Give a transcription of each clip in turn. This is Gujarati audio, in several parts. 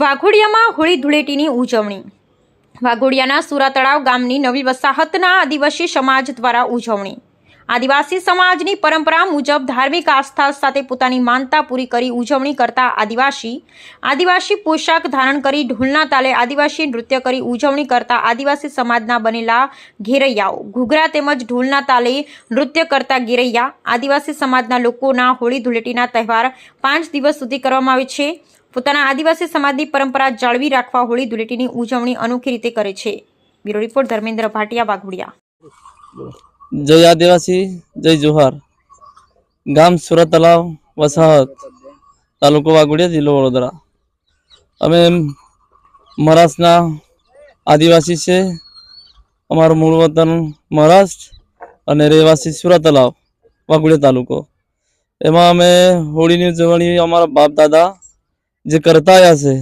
વાઘોડિયામાં હોળી ધૂળેટીની ઉજવણી. વાઘોડિયાના સુરા તળાવ ગામની નવી વસાહતના આદિવાસી સમાજ દ્વારા ઉજવણી. આદિવાસી સમાજની પરંપરા મુજબ ધાર્મિક આસ્થા સાથે પોતાની માનતા પૂરી કરી ઉજવણી કરતા આદિવાસી આદિવાસી પોશાક ધારણ કરી ઢોલના તાલે આદિવાસી નૃત્ય કરી ઉજવણી કરતા આદિવાસી સમાજના બનેલા ઘેરૈયાઓ. ઘૂઘરા તેમજ ઢોલના તાલે નૃત્ય કરતા ગેરૈયા આદિવાસી સમાજના લોકોના હોળી ધૂળેટીના તહેવાર પાંચ દિવસ સુધી કરવામાં આવે છે. પોતાના આદિવાસી સમાજની પરંપરા જાળવી રાખવા હોળી ધૂળેટીની ઉજવણી અનોખી રીતે કરે છે. Bureau report Dharmendra Bhatia, Waghodia. જય આદિવાસી, જય જોહાર. ગામ સુરત તલાવ વસાહત, તાલુકો વાઘોડિયા, જિલ્લો વડોદરા. અમે મહારાષ્ટ્રના આદિવાસી છે. અમારું મૂળ વતન મહારાષ્ટ્ર અને રહેવાસી સુરત તલાવ વાઘોડિયા તાલુકો. એમાં અમે હોળીની ઉજવણી અમારા બાપ દાદા જે કરતા આવ્યા છે.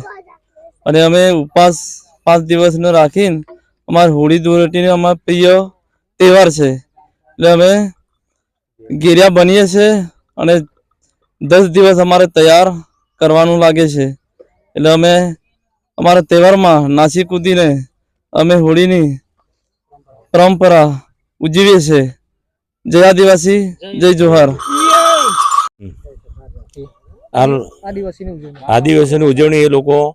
અને અમે ઉપવાસ પાંચ દિવસનો રાખીને અમારે હોળી ધૂળેટીનો અમારો પ્રિય તહેવાર છે. એટલે અમે ગેરિયા બનીએ છીએ અને દસ દિવસ અમારે તૈયાર કરવાનું લાગે છે. એટલે અમે અમારા તહેવારમાં નાસી કૂદીને અમે હોળીની પરંપરા ઉજવીએ છીએ. જય આદિવાસી, જય જોહાર. આદિવાસીની ઉજવણી. એ લોકો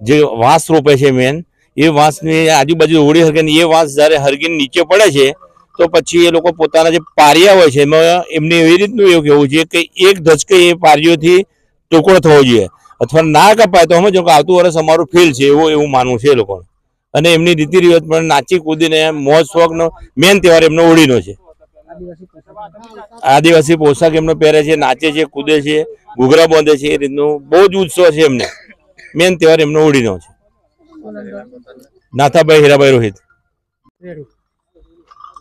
જે વાંસ રોપે છે મેન એ વાંસની આજુબાજુ હોળી હરગીને એ વાંસ જ્યારે હરગીને નીચે પડે છે તો પછી એ લોકો પોતાના જે પારિયા હોય છે એમાં એમને એવી રીતનું એવું કહેવું છે કે એક ધચકે એ પારીઓથી ટુકડો થવો જોઈએ. અથવા ના કપાય તો સમજો કે આવતું વર્ષ અમારું ફેલ છે એવું એવું માનવું છે એ લોકોને. અને એમની રીતિ રિવાજ પણ નાચી કૂદીને મોજ શોખનો મેન તહેવાર એમનો હોળીનો છે. આદિવાસી પોશાક. એમનો પહેરે છે નાચે છે કૂદે છે ઘૂઘરા બાંધે છે એ રીતનું બહુ જ ઉત્સવ છે એમને. મેન તહેવાર એમનો હોળીનો છે. નાથાભાઈ હીરાભાઈ રોહિત.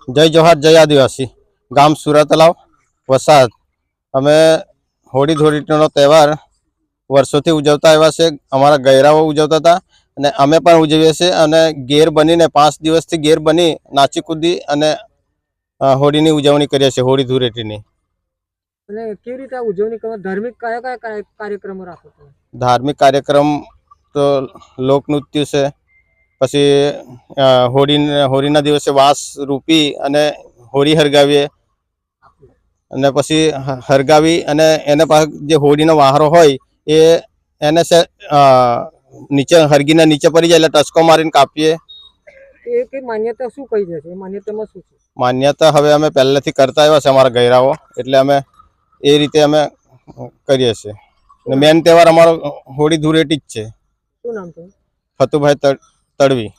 જય જોહાર જય આદિવાસી. ગામ સુરત તલાવ વસાદ અમે હોળી ધૂળેટીનો તહેવાર વર્ષોથી ઉજવતા આવ્યા છે. અમારા ગયરાઓ ઉજવતા હતા અને અમે પણ ઉજવીએ છીએ અને ગેર બનીને પાંચ દિવસથી ગેર બની નાચી કૂદી અને હોળીની ઉજવણી કરીએ છીએ હોળી ધૂળેટીની. અને કેવી રીતે ઉજવણી કરવા? ધાર્મિક કયા કયા કાર્યક્રમો રાખો છો ધાર્મિક કાર્યક્રમ તો લોકનૃત્ય છે પછી હોળી હોળીના દિવસે વાસ રૂપી અને હોળી હરગાવીએ. અને પછી હરગાવી અને એને પાસે જે હોળીનો વાહરો હોય એ એને નીચે હરગીને નીચે પડી જાય એટલે ટચકો મારીને કાપીએ. એ કે માન્યતા શું કહી છે એ માન્યતામાં શું છે? માન્યતા હવે અમે પહેલેથી કરતા આવ્યા છે અમારા ગયરાઓ એટલે અમે એ રીતે અમે કરીએ છીએ. અને મેન તહેવાર અમારો હોળી ધૂળેટી જ છે. શું નામ છે ફતુભાઈ તડવી.